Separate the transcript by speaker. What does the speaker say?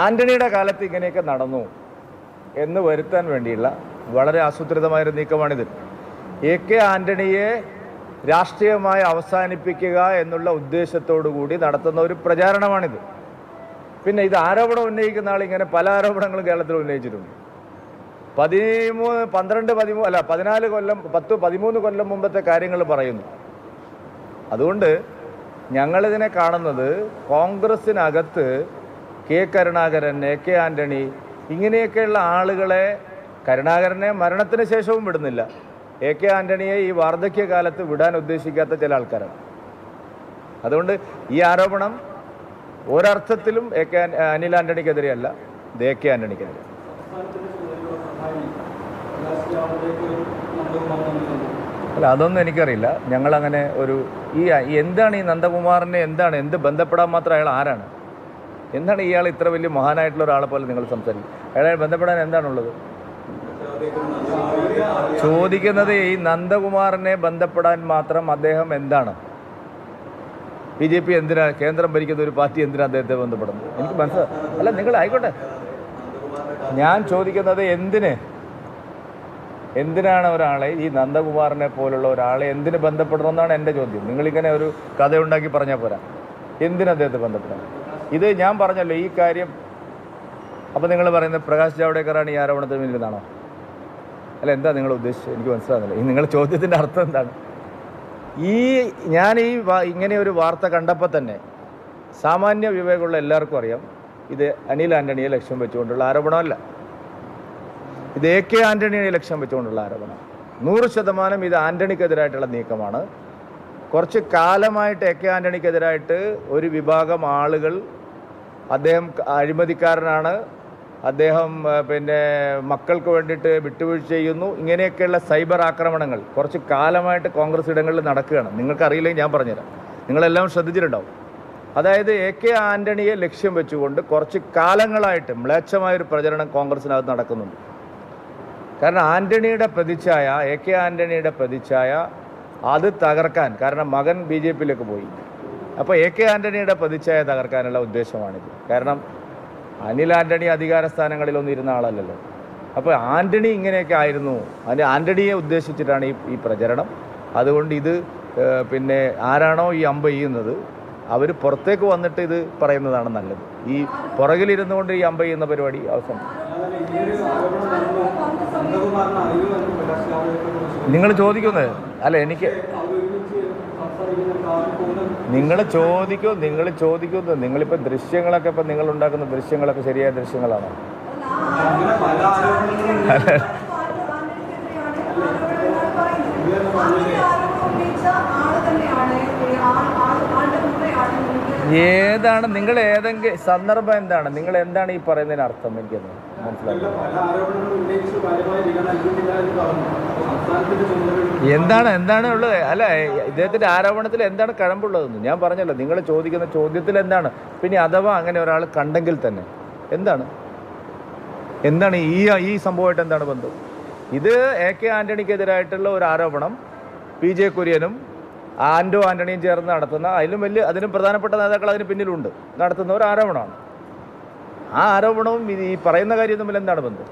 Speaker 1: ആന്റണിയുടെ കാലത്ത് ഇങ്ങനെയൊക്കെ നടന്നു എന്ന് വരുത്താൻ വേണ്ടിയുള്ള വളരെ ആസൂത്രിതമായൊരു നീക്കമാണിത്. എ കെ ആന്റണിയെ രാഷ്ട്രീയമായി അവസാനിപ്പിക്കുക എന്നുള്ള ഉദ്ദേശത്തോടു കൂടി നടത്തുന്ന ഒരു പ്രചാരണമാണിത്. പിന്നെ ഇത് ആരോപണം ഉന്നയിക്കുന്ന ആൾ ഇങ്ങനെ പല ആരോപണങ്ങളും കേരളത്തിൽ ഉന്നയിച്ചിട്ടുണ്ട്. പതിമൂന്ന് പന്ത്രണ്ട് പതിമൂന്ന് അല്ല പതിനാല് കൊല്ലം പത്ത് പതിമൂന്ന് കൊല്ലം മുമ്പത്തെ കാര്യങ്ങൾ പറയുന്നു. അതുകൊണ്ട് ഞങ്ങളിതിനെ കാണുന്നത് കോൺഗ്രസിനകത്ത് K Karunakaran A K Antony ഇങ്ങനെയൊക്കെയുള്ള ആളുകളെ കരുണാകരനെ മരണത്തിന് ശേഷവും വിടുന്നില്ല. എ കെ ആന്റണിയെ ഈ വാർദ്ധക്യകാലത്ത് വിടാൻ ഉദ്ദേശിക്കാത്ത ചില ആൾക്കാരാണ്. അതുകൊണ്ട് ഈ ആരോപണം ഒരർത്ഥത്തിലും എ കെ അനിൽ ആന്റണിക്കെതിരെയല്ല ഇത് എ കെ ആന്റണിക്കെതിരെ അല്ല അതൊന്നും എനിക്കറിയില്ല. ഞങ്ങളങ്ങനെ ഒരു ഈ എന്താണ് ഈ നന്ദകുമാറിനെ എന്താണ് എന്ത് ബന്ധപ്പെടാൻ മാത്രം അയാൾ ആരാണ്? എന്താണ് ഇയാൾ ഇത്ര വലിയ മഹാനായിട്ടുള്ള ഒരാളെ പോലെ നിങ്ങൾ സംസാരിക്കും? അയാളെ ബന്ധപ്പെടാൻ എന്താണുള്ളത്? ചോദിക്കുന്നത് ഈ നന്ദകുമാറിനെ ബന്ധപ്പെടാൻ മാത്രം അദ്ദേഹം എന്താണ്? ബി ജെ പി എന്തിനാ കേന്ദ്രം ഭരിക്കുന്ന ഒരു പാർട്ടി എന്തിനാ അദ്ദേഹത്തെ ബന്ധപ്പെടുന്നത്? എനിക്ക് മനസ്സിലായി അല്ല നിങ്ങൾ ആയിക്കോട്ടെ. ഞാൻ ചോദിക്കുന്നത് എന്തിന്? എന്തിനാണ് ഒരാളെ ഈ നന്ദകുമാറിനെ പോലുള്ള ഒരാളെ എന്തിന് ബന്ധപ്പെടണമെന്നാണ് എന്റെ ചോദ്യം. നിങ്ങളിങ്ങനെ ഒരു കഥ ഉണ്ടാക്കി പറഞ്ഞാൽ പോരാ എന്തിനദ്ദേഹത്തെ ബന്ധപ്പെടാം ഇത് ഞാൻ പറഞ്ഞല്ലോ ഈ കാര്യം. അപ്പോൾ നിങ്ങൾ പറയുന്നത് പ്രകാശ് ജാവ്ഡേക്കറാണ് ഈ ആരോപണത്തിന് പിന്നിലെന്നാണോ? അല്ല എന്താ നിങ്ങൾ ഉദ്ദേശിച്ചത്? എനിക്ക് മനസ്സിലാകുന്നില്ല ഈ നിങ്ങളുടെ ചോദ്യത്തിന്റെ അർത്ഥം എന്താണ്? ഈ ഞാൻ ഈ ഇങ്ങനെ ഒരു വാർത്ത കണ്ടപ്പോൾ തന്നെ സാമാന്യ വിവേകമുള്ള എല്ലാവർക്കും അറിയാം. ഇത് അനിൽ ആന്റണിയെ ലക്ഷ്യം വെച്ചുകൊണ്ടുള്ള ആരോപണമല്ല. ഇത് എ കെ ആന്റണിയെ ലക്ഷ്യം വെച്ചുകൊണ്ടുള്ള ആരോപണം. നൂറ് ശതമാനം ഇത് ആന്റണിക്കെതിരായിട്ടുള്ള നീക്കമാണ്. കുറച്ച് കാലമായിട്ട് എ കെ ആന്റണിക്കെതിരായിട്ട് ഒരു വിഭാഗം ആളുകൾ അദ്ദേഹം അഴിമതിക്കാരനാണ്. അദ്ദേഹം പിന്നെ മക്കൾക്ക് വേണ്ടിയിട്ട് വിട്ടുവീഴ്ച ചെയ്യുന്നു. ഇങ്ങനെയൊക്കെയുള്ള സൈബർ ആക്രമണങ്ങൾ കുറച്ച് കാലമായിട്ട് കോൺഗ്രസ് ഇടങ്ങളിൽ നടക്കുകയാണ്. നിങ്ങൾക്കറിയില്ലെങ്കിൽ ഞാൻ പറഞ്ഞുതരാം. നിങ്ങളെല്ലാം ശ്രദ്ധിച്ചിട്ടുണ്ടാവും. അതായത് എ കെ ആന്റണിയെ ലക്ഷ്യം വെച്ചുകൊണ്ട് കുറച്ച് കാലങ്ങളായിട്ട് മ്ലേച്ഛമായൊരു പ്രചരണം കോൺഗ്രസിനകത്ത് നടക്കുന്നുണ്ട്. കാരണം ആന്റണിയുടെ പ്രതിച്ഛായ എ കെ ആന്റണിയുടെ പ്രതിച്ഛായ അത് തകർക്കാൻ കാരണം മകൻ ബി ജെ പിയിലേക്ക് പോയി. അപ്പോൾ എ കെ ആന്റണിയുടെ പ്രതിച്ഛായ തകർക്കാനുള്ള ഉദ്ദേശമാണിത്. കാരണം അനിൽ ആന്റണി അധികാര സ്ഥാനങ്ങളിലൊന്നും ഇരുന്ന ആളല്ലല്ലോ. അപ്പോൾ ആന്റണി ഇങ്ങനെയൊക്കെ ആയിരുന്നു. അതിന് ആന്റണിയെ ഉദ്ദേശിച്ചിട്ടാണ് ഈ ഈ പ്രചരണം. അതുകൊണ്ട് ഇത് പിന്നെ ആരാണോ ഈ അമ്പ ചെയ്യുന്നത് അവർ പുറത്തേക്ക് വന്നിട്ട് ഇത് പറയുന്നതാണ് നല്ലത്. ഈ പുറകിലിരുന്നു കൊണ്ട് ഈ അമ്പ ചെയ്യുന്ന പരിപാടി അവസാനം. നിങ്ങൾ ചോദിക്കുന്നത് അല്ല എനിക്ക് നിങ്ങൾ ചോദിക്കൂ നിങ്ങൾ ചോദിക്കുന്നു നിങ്ങളിപ്പോൾ ദൃശ്യങ്ങളൊക്കെ ഇപ്പം നിങ്ങൾ ഉണ്ടാക്കുന്ന ദൃശ്യങ്ങളൊക്കെ ശരിയായ ദൃശ്യങ്ങളാണോ? ഏതാണ് നിങ്ങൾ ഏതെങ്കിലും സന്ദർഭം എന്താണ്? നിങ്ങൾ എന്താണ് ഈ പറയുന്നതിന് അർത്ഥം എനിക്കൊന്ന് മനസ്സിലാക്കി എന്താണ് എന്താണ് ഉള്ളത്? അല്ല ഇദ്ദേഹത്തിന്റെ ആരോപണത്തിൽ എന്താണ് കഴമ്പുള്ളതെന്ന്? ഞാൻ പറഞ്ഞല്ലോ നിങ്ങൾ ചോദിക്കുന്ന ചോദ്യത്തിൽ എന്താണ്? പിന്നെ അഥവാ അങ്ങനെ ഒരാൾ കണ്ടെങ്കിൽ തന്നെ. എന്താണ്? എന്താണ് ഈ ഈ സംഭവമായിട്ട് എന്താണ് ബന്ധം? ഇത് എ കെ ആന്റണിക്കെതിരായിട്ടുള്ള ഒരു ആരോപണം. പി ജെ കുര്യനും ആൻഡോ ആന്റണിയും ചേർന്ന് നടത്തുന്ന അതിലും വലിയ അതിലും പ്രധാനപ്പെട്ട നേതാക്കൾ അതിന് പിന്നിലുണ്ട്. നടത്തുന്ന ഒരു ആരോപണമാണ്. ആ ആരോപണവും ഈ പറയുന്ന കാര്യം തമ്മിൽ എന്താണ് ബന്ധം?